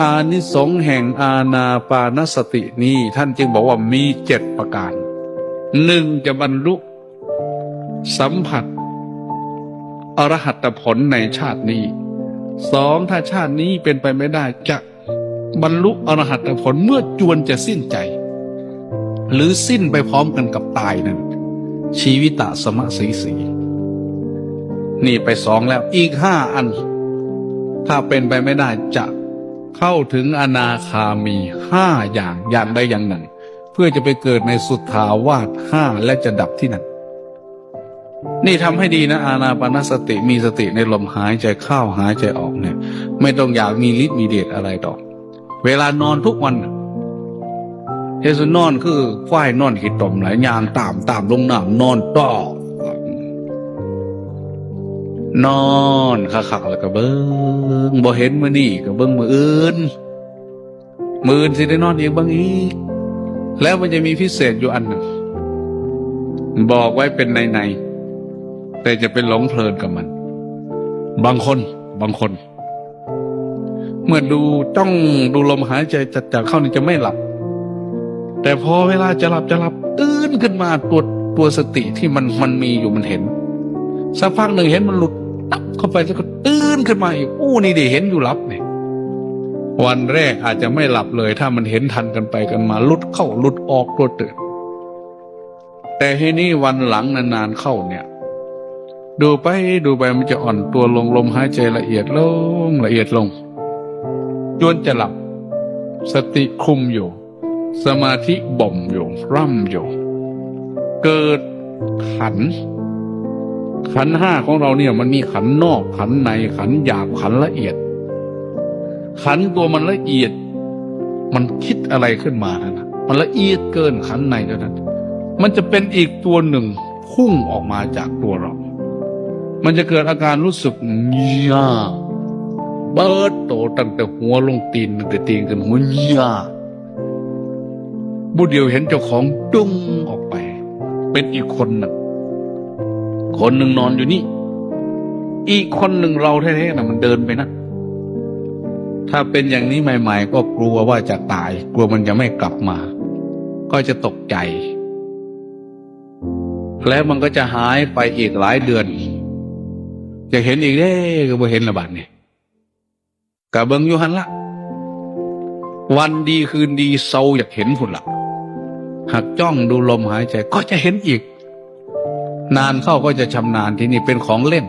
อานิสงส์แห่งอาณาปานสตินี้ท่านจึงบอกว่ามีเจ็ดประการหนึ่งจะบรรลุสัมผัส อรหัตผลในชาตินี้สองถ้าชาตินี้เป็นไปไม่ได้จะบรรลุอรหัตผลเมื่อจวนจะสิ้นใจ หรือสิ้นไปพร้อมกันกับตายนั้น ชีวิตะสมะสีสี นี่ไปสองแล้วอีกห้าอัน ถ้าเป็นไปไม่ได้จะ เข้าถึงอนาคามีห้าอย่างอย่างใดอย่างหนึ่ง เพื่อจะไปเกิดในสุทธาวาสห้าและจะดับที่นั่นนี่ทำให้ดีนะอานาปานสติมีสติในลมหายใจเข้าหายใจออกเนี่ย ไม่ต้องอยากมีฤทธิ์มีเดชอะไรดอก เวลานอนทุกวันเฮสุนอนคือควายนอนขีดตมหลายยางตามตามลงน้ำนอนต่อ นอนคักๆแล้วก็เบิ้งบ่เห็นมือนี่ก็เบิ้งมืออื่นมืออื่นสิได้นอนอีกเบางอีก แล้วมันจะมีพิเศษอยู่อันหนึ่งบอกไว้เป็นในในๆแต่จะเป็นหลงเพลินกับมัน บางคน บางคน เมื่อดูจ้องดูลมหายใจจัดจากเข้านี่จะไม่หลับ แต่พอเวลาจะหลับจะหลับตื่นขึ้นมาตัวตัวสติที่มันมันมีอยู่มันเห็นสักพักหนึ่งเห็นมันหลุด ตับเข้าไปแล้วก็ตื่นขึ้นมาอีกอู้นี่ดิเห็นอยู่หลับเนี่ยวันแรกอาจจะไม่หลับเลย ถ้ามันเห็นทันกันไปกันมาลุดเข้าลุดออกตัวตื่นแต่ทีนี้วันหลังนานๆเข้าเนี่ย ดูไปดูไปมันจะอ่อนตัวลงลมหายใจละเอียดลงละเอียดลงจนจะหลับ สติคุมอยู่ สมาธิบ่มอยู่ร่ำอยู่ เกิดขัน ขันห้าของเราเนี่ย มันมีขันนอกขันในขันหยาบขันละเอียด ขันตัวมันละเอียด มันคิดอะไรขึ้นมานะนะมันละเอียดเกินขันในเท่านั้น มันจะเป็นอีกตัวหนึ่งพุ่งออกมาจากตัวเรา มันจะเกิดอาการรู้สึกยาเบิดโตตั้งแต่หัวลงตีนตั้งแต่ตีนกันหัวยาบุเดียวเห็นเจ้าของดุ้งออกไป เป็นอีกคนหนึ่ง คนหนึ่งนอนอยู่นี่ อีกคนหนึ่งเราแท้ๆนะมันเดินไปนะถ้าเป็นอย่างนี้ใหม่ ๆ ก็กลัวว่าจะตาย กลัวมันจะไม่กลับมา ก็จะตกใจ แล้วมันก็จะหายไปอีกหลายเดือน จะเห็นอีกเด้ก็บ่เห็นระบาดเนี่ยกะเบิงยูหันละ วันดีคืนดีเศร้าอยากเห็นพุ่นละหากจ้องดูลมหายใจก็จะเห็นอีก นานเข้าก็จะชำนาญที่นี่เป็นของเล่น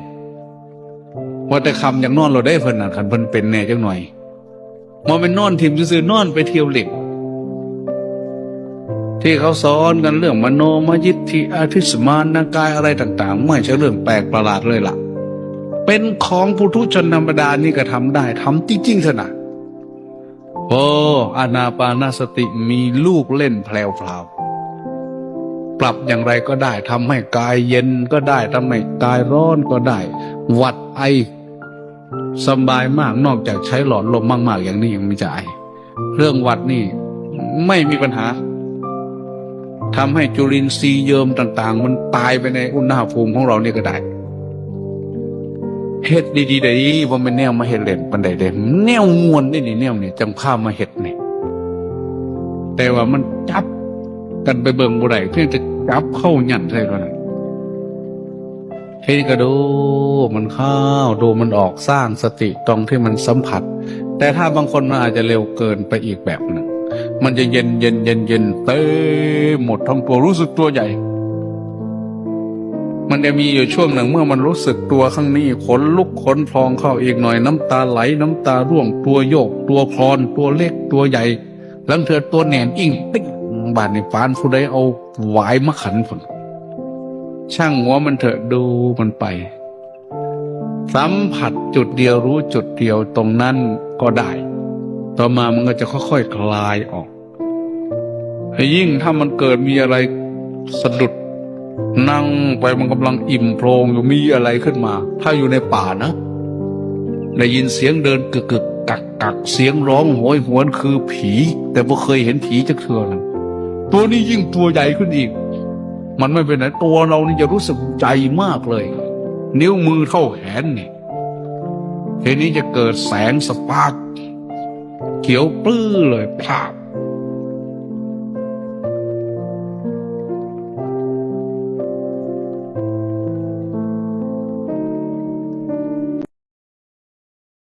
ว่าแต่คำอย่างนอนเราได้เพิ่นน่ะคันเพิ่นเป็นแน่จังหน่อยมาเป็นนอนทิมซื่อนอนไปเที่ยวเล่นที่เขาสอนกันเรื่องมโนมยิทธิอาทิสมานนากายอะไรต่างๆ ไม่ใช่เรื่องแปลกประหลาดเลยล่ะ เป็นของปุถุชนธรรมดานี่ก็ทำได้ทำจริงๆเถอะนะโอ้อนาปานาสติมีลูกเล่นแพลวๆ ปรับอย่างไรก็ได้ทำให้กายเย็นก็ได้ทำให้กายร้อนก็ได้ วัดไอสบายมากนอกจากใช้หลอดลมมาก ๆ อย่างนี้ยังไม่จะไอเรื่องวัดนี่ไม่มีปัญหาทำให้จุลินทรีย์เยิมต่าง ๆ มันตายไปในอุณหภูมิของเราเนี่ยก็ได้เฮ็ดดีๆได้ว่ามันแนวมาเฮ็ดเล่นปันใดเด้แนวมวนนี่นี่แนวนี่จังพามาเฮ็ดนี่แต่ว่ามันจับกันไปเบิ่งบ่ได้เพียงแต่ จับเข้าหยันใช่เท่านั้นเฮ้ก็ดูมันเข้าดูมันออกสร้างสติตรงที่มันสัมผัส แต่ถ้าบางคนมันอาจจะเร็วเกินไปอีกแบบหนึ่งมันจะเย็นเย็นเย็นเย็นเต้หมดทั้งตัวรู้สึกตัวใหญ่ มันจะมีอยู่ช่วงหนึ่งเมื่อมันรู้สึกตัวข้างนี้ขนลุกขนพองเข้าอีกหน่อยน้ำตาไหลน้ำตาร่วงตัวโยก ตัวคลอนตัวเล็กตัวใหญ่ลังเธอตัวแหนนอิ่งติ๊ง บาดในฟานผู้ใดเอาหวายมาขันผลช่างหัวมันเถอะดูมันไป สัมผัสจุดเดียวรู้จุดเดียวตรงนั้นก็ได้ ต่อมามันก็จะค่อยๆคลายออกยิ่งถ้ามันเกิดมีอะไรสะดุดนั่งไปมันกำลังอิ่มโพรงอยู่มีอะไรขึ้นมา ถ้าอยู่ในป่านะได้ยินเสียงเดินกึกกึกกักกักเสียงร้องโหยหวนคือผี แต่บ่เคยเห็นผีจักเทื่อนะ ตัวนี้ยิ่งตัวใหญ่ขึ้นอีก มันไม่เป็นไหนตัวเรานี่จะรู้สึกใจมากเลย นิ้วมือเท่าแขนนี่ทีนี้จะเกิดแสงสปาร์กเขียวปลื้อเลยพลาบ